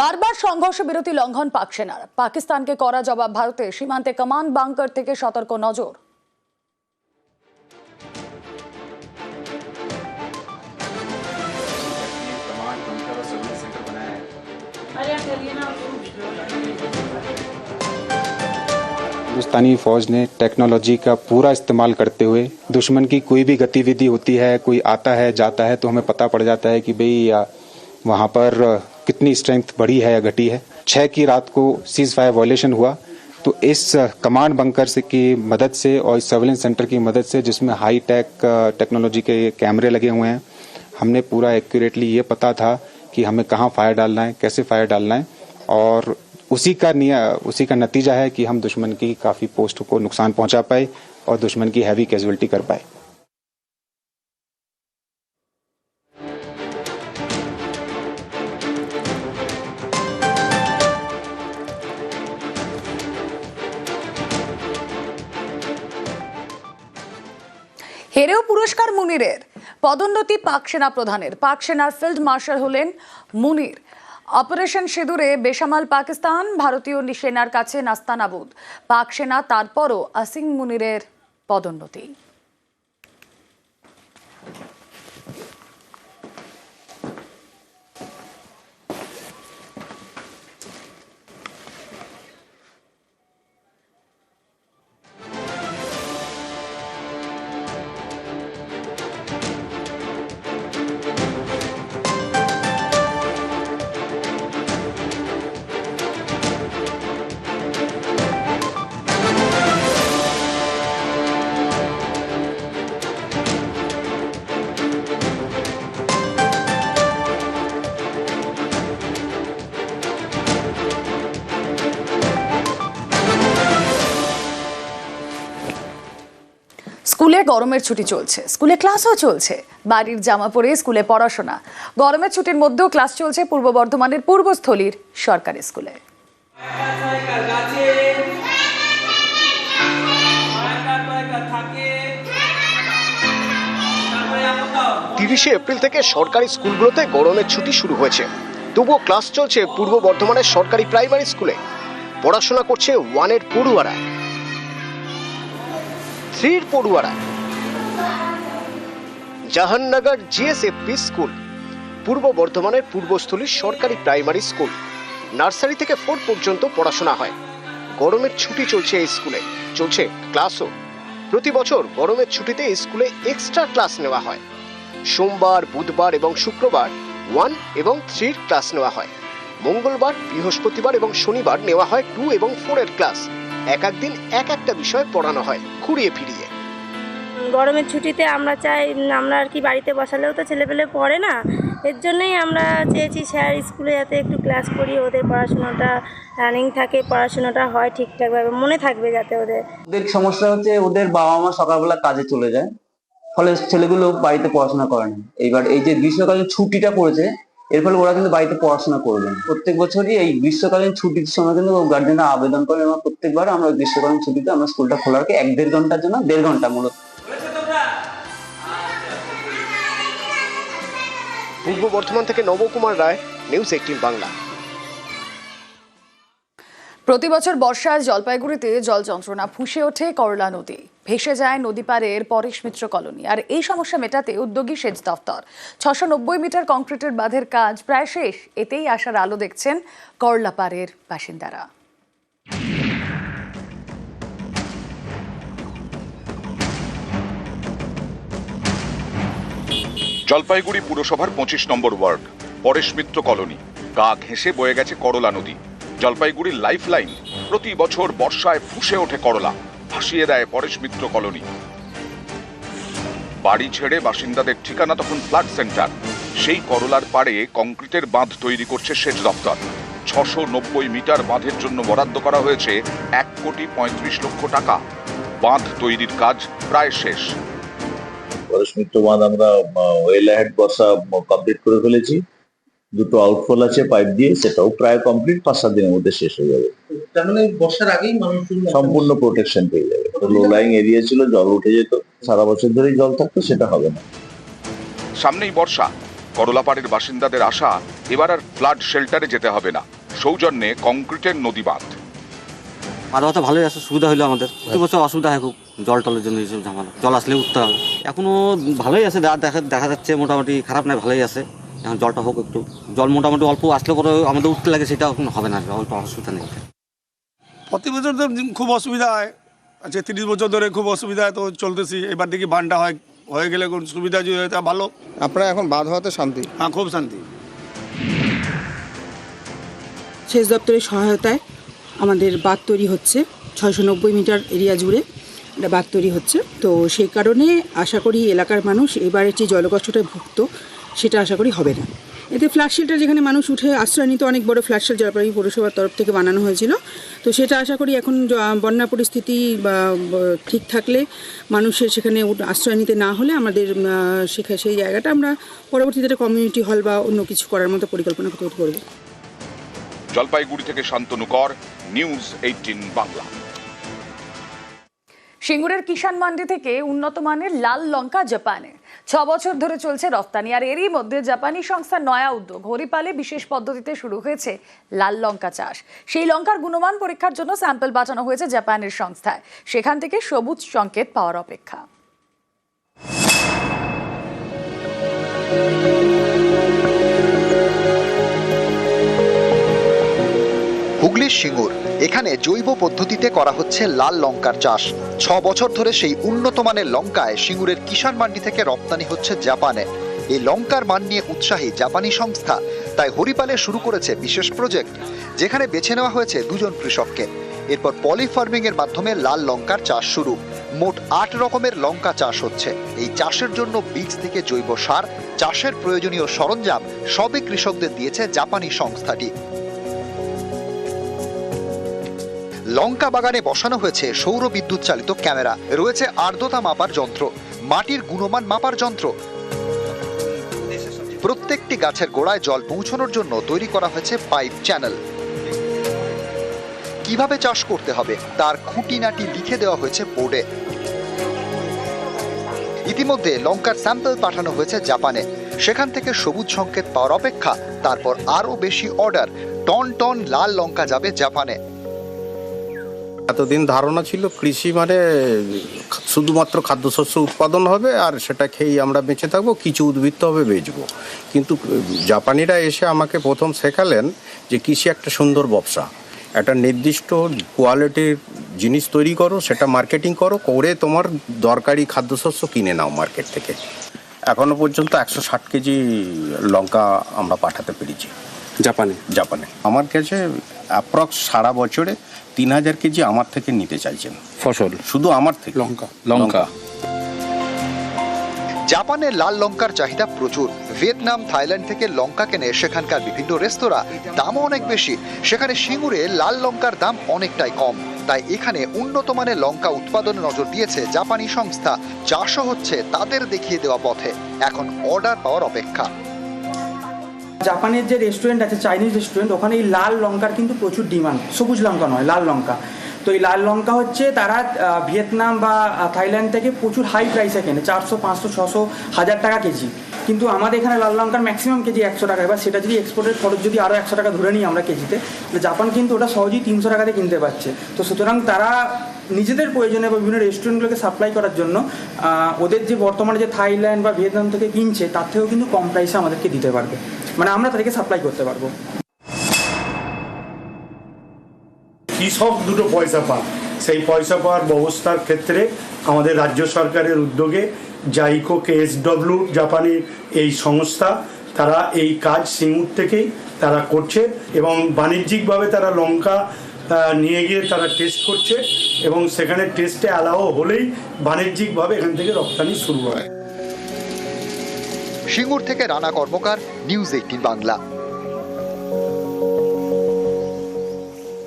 বারবার সংঘর্ষ বিরতি লঙ্ঘন পাক সেনার পাকিস্তানকে করা জবাব ভারতে সীমান্তে কমান্ড বাংকার থেকে সতর্ক নজর कमांड बंकर और सर्विस सेंटर बनाया है हिंदुस्तानी फ़ौज ने टेक्नोलॉजी का पूरा इस्तेमाल करते हुए दुश्मन की कोई भी गतिविधि होती है कोई आता है जाता है तो हमें पता पड़ जाता है कि भाई या वहाँ पर कितनी स्ट्रेंथ बढ़ी है या घटी है। छः की रात को सीज फायर वॉयलेशन हुआ। तो इस कमांड बंकर से की मदद से और इस सर्वेलेंस सेंटर की मदद से जिसमें हाई टेक टेक्नोलॉजी के कैमरे लगे हुए हैं, हमने पूरा एक्यूरेटली ये पता था कि हमें कहाँ फायर डालना है, कैसे फायर डालना है और उसी का निया, उसी का नतीजा है कि हम दुश्मन की काफ़ी पोस्ट को नुकसान पहुँचा पाए और दुश्मन की हैवी कैजुअलिटी कर पाए। হেরেও পুরস্কার মুনিরের। পদোন্নতি পাক সেনা প্রধানের। পাক সেনার ফিল্ড মার্শাল হলেন মুনির। অপারেশন সিঁদুরে বেসামাল পাকিস্তান, ভারতীয় সেনার কাছে নাস্তানাবুদ। পাক সেনা তারপরও আসিং মুনিরের পদোন্নতি। স্কুলে গরমের ছুটি চলছে। স্কুলে ক্লাসও চলছে। বাড়ির জামা পরে স্কুলে পড়াশোনা। গরমের ছুটির মধ্যেও ক্লাস চলছে পূর্ব বর্ধমানের পূর্বস্থলীর সরকারি স্কুলে। তিরিশে এপ্রিল থেকে সরকারি স্কুলগুলোতে গরমের ছুটি শুরু হয়েছে। তবুও ক্লাস চলছে পূর্ব বর্ধমানের সরকারি প্রাইমারি স্কুলে। পড়াশোনা করছে ওয়ানের পড়ুয়ারা। থ্রির পড়ুয়ারা। জাহাননগর জিএসএফপি স্কুল, পূর্ব বর্ধমানের পূর্বস্থলীর সরকারি প্রাইমারি স্কুল। নার্সারি থেকে ফোর পর্যন্ত পড়াশোনা হয়। গরমের ছুটি চলছে এই স্কুলে। চলছে ক্লাসও। প্রতি বছর গরমের ছুটিতে স্কুলে এক্সট্রা ক্লাস নেওয়া হয়। সোমবার, বুধবার এবং শুক্রবার ওয়ান এবং থ্রির ক্লাস নেওয়া হয়। মঙ্গলবার, বৃহস্পতিবার এবং শনিবার নেওয়া হয় টু এবং ফোরের ক্লাস। এক এক দিন এক একটা বিষয় পড়ানো হয় ঘুরিয়ে ফিরিয়ে। গরমের ছুটিতে আমরা চাই আমরা আর কি বাড়িতে বসালেও তো ছেলেপেলে পড়ে না। এর জন্যই আমরা চেয়েছি স্যার স্কুলে যাতে একটু ক্লাস করি ওদের পড়াশোনাটা রানিং থাকে পড়াশোনাটা হয় ঠিকঠাকভাবে মনে থাকবে যাতে ওদের। ওদের সমস্যা হচ্ছে ওদের বাবা মা সকালবেলা কাজে চলে যায় ফলে ছেলেগুলো বাড়িতে পড়াশোনা করে না। এইবার এই যে গ্রীষ্মকালীন ছুটিটা পড়েছে এর ফলে ওরা কিন্তু বাড়িতে পড়াশোনা করবে না। প্রত্যেক বছরই এই গ্রীষ্মকালীন ছুটির সময় কিন্তু গার্জেনরা আবেদন করে এবং প্রত্যেকবার আমরা ওই গ্রীষ্মকালীন ছুটিতে আমরা স্কুলটা খোলা রাখি এক দেড় ঘণ্টার জন্য দেড় ঘণ্টা মূলত। পূর্ব বর্ধমান থেকে নবকুমার রায় নিউজ এইটিন বাংলা। প্রতি বছর বর্ষায় জলপাইগুড়িতে জল যন্ত্রণা ফুঁসে ওঠে করলা নদী। ভেসে যায় নদী পাড়ের পরেশ মিত্র কলোনি। আর এই সমস্যা মেটাতে উদ্যোগী সেচ দফতর। ছশো নব্বই মিটার কংক্রিটের বাঁধের কাজ প্রায় শেষ। এতেই আসার আলো দেখছেন করলাপাড়ের বাসিন্দারা। জলপাইগুড়ি পুরসভার পঁচিশ number ward, Paresh Mitra colony. গা ঘেঁষে বয়ে গেছে করলা নদী। জলপাইগুড়ির লাইফ লাইন প্রতি বছর বর্ষায় ফুসে ওঠে করলা। ভাসিয়ে দেয় পরেশ মিত্র কলোনি। বাড়ি ছেড়ে বাসিন্দাদের ঠিকানা তখন ফ্লাড সেন্টার। সেই করলার পাড়ে কংক্রিটের বাঁধ তৈরি করছে সেচ দপ্তর। ছশো নব্বই মিটার বাঁধের জন্য বরাদ্দ করা হয়েছে এক কোটি পঁয়ত্রিশ লক্ষ টাকা। বাঁধ তৈরির কাজ প্রায় শেষ। পরশমিত্র বাঁধ আমরা ওয়েল হেড বর্ষা কমপ্লিট করে ফেলেছি। দুটো আউটফল আছে পাইপ দিয়ে সেটাও প্রায় কমপ্লিট পাঁচ সাত দিনের মধ্যে শেষ হয়ে যাবে। তার মানে বর্ষার আগেই মানুষ সম্পূর্ণ প্রোটেকশন পেয়ে যাবে। লো লাইং এরিয়া ছিল জল উঠে যেত। সারা বছর ধরেই জল থাকতো সেটা হবে না। সামনেই বর্ষা। করলাপাড়ের বাসিন্দাদের আশা এবার আর ফ্লাড শেল্টারে যেতে হবে না। সৌজন্যে কংক্রিটের নদী বাঁধ। তো ভালোই আছে সুবিধা হলো আমাদের। প্রতি বছর অসুবিধা হয় খুব জল টলের জন্য এইসব ঝামেলা। জল আসলে উঠতে হবে। এখনও ভালোই আছে দেখা দেখা যাচ্ছে মোটামুটি খারাপ নয় ভালোই আছে। এখন জলটা হোক একটু। জল মোটামুটি অল্প আসলে পরে আমাদের উঠতে লাগে সেটা এখন হবে না অল্প অসুবিধা নেই। প্রতি বছর তো খুব অসুবিধা হয়। আচ্ছা তিরিশ বছর ধরে খুব অসুবিধা তো চলতেছি। এবার দেখি বানটা হয় হয়ে গেলে কোন সুবিধা যদি হয় তা ভালো। আপনারা এখন বাদ হওয়াতে শান্তি? হ্যাঁ খুব শান্তি। সেচ দপ্তরের সহায়তায় আমাদের বাঁধ তৈরি হচ্ছে। ছয়শো নব্বই মিটার এরিয়া জুড়ে একটা বাঁধ তৈরি হচ্ছে। তো সেই কারণে আশা করি এলাকার মানুষ এবারে যে জলকষ্টটা ভুগত সেটা আশা করি হবে না। এতে ফ্ল্যাট শেল্টার যেখানে মানুষ উঠে আশ্রয় নিত অনেক বড় ফ্ল্যাট শেল্টার জলপাইগুড়ি পৌরসভার তরফ থেকে বানানো হয়েছিল। তো সেটা আশা করি এখন বন্যা পরিস্থিতি বা ঠিক থাকলে মানুষের সেখানে উঠ- আশ্রয় নিতে না হলে আমাদের আহ, সেখা সেই জায়গাটা আমরা পরবর্তীতে একটা কমিউনিটি হল বা অন্য কিছু করার মতো পরিকল্পনা তৈরি করব। জলপাইগুড়ি থেকে শান্তনু কর নিউজ এইটিন বাংলা সিঙ্গুরের কিষাণ মান্ডি থেকে উন্নত মানের লাল লঙ্কা জাপানে। ছ বছর ধরে চলছে রফতানি, আর এরই মধ্যে জাপানি সংস্থার নয়া উদ্যোগ, হরিপালে বিশেষ পদ্ধতিতে শুরু হয়েছে লাল লঙ্কা চাষ। সেই লঙ্কার গুণমান পরীক্ষার জন্য স্যাম্পল পাঠানো হয়েছে জাপানের সংস্থায়। সেখান থেকে সবুজ সংকেত পাওয়ার অপেক্ষা। হুগলির সিঙ্গুর এখানে জৈব পদ্ধতিতে করা হচ্ছে লাল লঙ্কার চাষ। ছ বছর ধরে সেই উন্নত মানের লঙ্কায় সিঙ্গুরের কিষাণ মান্ডি থেকে রপ্তানি হচ্ছে জাপানে। এই লঙ্কার মান নিয়ে উৎসাহী জাপানি সংস্থা তাই হরিপালে শুরু করেছে বিশেষ প্রজেক্ট, যেখানে বেছে নেওয়া হয়েছে দুজন কৃষককে। এরপর পলি ফার্মিং এর মাধ্যমে লাল লঙ্কার চাষ শুরু। মোট আট রকমের লঙ্কা চাষ হচ্ছে। এই চাষের জন্য বীজ থেকে জৈব সার, চাষের প্রয়োজনীয় সরঞ্জাম সবই কৃষকদের দিয়েছে জাপানি সংস্থাটি। লঙ্কা বাগানে বসানো হয়েছে সৌর বিদ্যুৎ চালিত ক্যামেরা। রয়েছে আর্দ্রতা মাপার যন্ত্র, মাটির গুণমান মাপার যন্ত্র। প্রত্যেকটি গাছের গোড়ায় জল পৌঁছানোর জন্য তৈরি করা হয়েছে পাইপ চ্যানেল। কীভাবে চাষ করতে হবে তার খুঁটিনাটি লিখে দেওয়া হয়েছে বোর্ডে। ইতিমধ্যে লঙ্কার স্যাম্পল পাঠানো হয়েছে জাপানে। সেখান থেকে সবুজ সংকেত পাওয়ার অপেক্ষা, তারপর আরও বেশি অর্ডার, টন টন লাল লঙ্কা যাবে জাপানে। এতদিন ধারণা ছিল কৃষি মানে শুধুমাত্র খাদ্যশস্য উৎপাদন হবে আর সেটা খেয়েই আমরা বেঁচে থাকব কিছু উদ্বৃত্ত হবে বেচবো। কিন্তু জাপানিরা এসে আমাকে প্রথম শেখালেন যে কৃষি একটা সুন্দর ব্যবসা। একটা নির্দিষ্ট কোয়ালিটির জিনিস তৈরি করো সেটা মার্কেটিং করো করে তোমার দরকারি খাদ্যশস্য কিনে নাও মার্কেট থেকে। এখনও পর্যন্ত একশো ষাট কেজি লঙ্কা আমরা পাঠাতে পেরেছি। জাপানে? জাপানে। আমার কাছে অ্যাপ্রক্স সারা বছরে তিন হাজার কেজি আমার থেকে নিতে চাইছেন। ফসল? শুধু আমার থেকে? লঙ্কা। লঙ্কা। জাপানে লাল লঙ্কার চাহিদা প্রচুর। ভিয়েতনাম থাইল্যান্ড থেকে লঙ্কা কেনে সেখানকার বিভিন্ন রেস্তোরাঁ দামও অনেক বেশি। সেখানে সিঙ্গুরে লাল লঙ্কার দাম অনেকটাই কম। তাই এখানে উন্নত মানের লঙ্কা উৎপাদনে নজর দিয়েছে জাপানি সংস্থা চাষও হচ্ছে তাদের দেখিয়ে দেওয়া পথে। এখন অর্ডার পাওয়ার অপেক্ষা। জাপানের যে রেস্টুরেন্ট আছে চাইনিজ রেস্টুরেন্ট ওখানে এই লাল লঙ্কার কিন্তু প্রচুর ডিমান্ড সবুজ লঙ্কা নয়, লাল লঙ্কা। তো এই লাল লঙ্কা হচ্ছে তারা ভিয়েতনাম বা থাইল্যান্ড থেকে প্রচুর হাই প্রাইসে কেনে, চারশো, পাঁচশো, ছশো, হাজার টাকা কেজি। কিন্তু আমাদের এখানে লাল লঙ্কার ম্যাক্সিমাম কেজি একশো টাকা। এবার সেটা যদি এক্সপোর্টের খরচ যদি আরও একশো টাকা ধরে নিই আমরা কেজিতে, তাহলে জাপান কিন্তু ওটা সহজেই তিনশো টাকাতে কিনতে পারছে। তো সুতরাং তারা নিজেদের প্রয়োজনে বা বিভিন্ন রেস্টুরেন্টগুলোকে সাপ্লাই করার জন্য ওদের যে বর্তমানে যে থাইল্যান্ড বা ভিয়েতনাম থেকে কিনছে, তার থেকেও কিন্তু কম প্রাইসে আমাদেরকে দিতে পারবে। মানে আমরা তাদেরকে সাপ্লাই করতে পারব। কৃষক দুটো পয়সা পায়? সেই পয়সা পাওয়ার ব্যবস্থার ক্ষেত্রে আমাদের রাজ্য সরকারের উদ্যোগে জাইকো কেএসডব্লিউ জাপানি এই সংস্থা, তারা এই কাজ সিঙ্গুর থেকেই তারা করছে এবং বাণিজ্যিকভাবে তারা লঙ্কা নিয়ে গিয়ে তারা টেস্ট করছে এবং সেখানে টেস্টে অ্যালাও হলেই বাণিজ্যিকভাবে এখান থেকে রপ্তানি শুরু হয়। সিঙ্গুর থেকে রানা কর্মকার নিউজ এইটিন বাংলা।